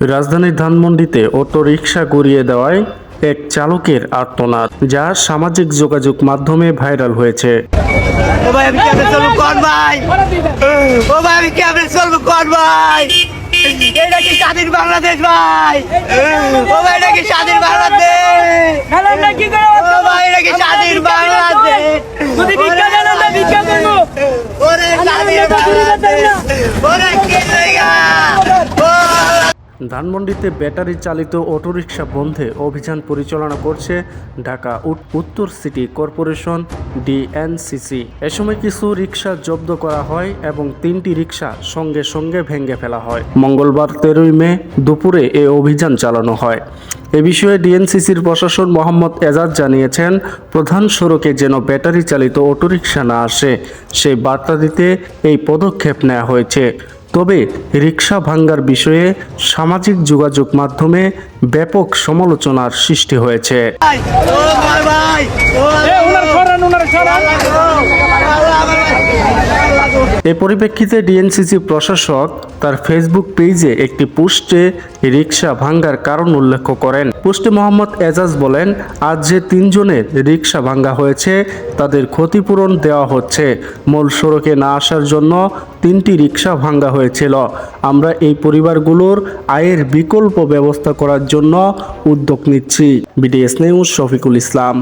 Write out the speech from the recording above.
রাজধানীর ধানমন্ডিতে auto rickshaw গড়িয়ে দেওয়ায় এক চালকের আর্তনাদ, যা সামাজিক যোগাযোগ মাধ্যমে ভাইরাল হয়েছে। ধানমন্ডিতে ব্যাটারি চালিত অটোরিকশা বন্ধে অভিযান পরিচালনা করছে ঢাকা উত- উত্তর সিটি কর্পোরেশন ডিএনসিসি। এ সময় কিছু রিক্সা জব্দ করা হয় এবং তিনটি রিক্সা সঙ্গে সঙ্গে ভেঙে ফেলা হয়। মঙ্গলবার তেরোই মে দুপুরে এ অভিযান চালানো হয়। এ বিষয়ে ডিএনসিসির প্রশাসন মোহাম্মদ এজাজ জানিয়েছেন, প্রধান সড়কে যেন ব্যাটারি চালিত অটোরিকশা না আসে সেই বার্তা দিতে এই পদক্ষেপ নেওয়া হয়েছে। তবে রিক্সা ভাঙ্গার বিষয়ে সামাজিক যোগাযোগ মাধ্যমে ব্যাপক সমালোচনার সৃষ্টি হয়েছে ভাই ও ভাই ভাই ও এ পরিপ্রেক্ষিতে ডিএনসিসি প্রশাসক তার ফেসবুক পেজে একটি পোস্টে রিক্সা ভাঙ্গার কারণ উল্লেখ করেন। পোস্টে মোহাম্মদ এজাজ বলেন, আজ যে তিনজনের রিক্সা ভাঙ্গা হয়েছে, তাদের ক্ষতিপূরণ দেওয়া হচ্ছে। মূল সড়কে না আসার জন্য তিনটি রিক্সা ভাঙ্গা হয়েছিল। আমরা এই পরিবারগুলোর আয়ের বিকল্প ব্যবস্থা করার জন্য উদ্যোগ নিচ্ছি। BDS news Shafiqul Islam.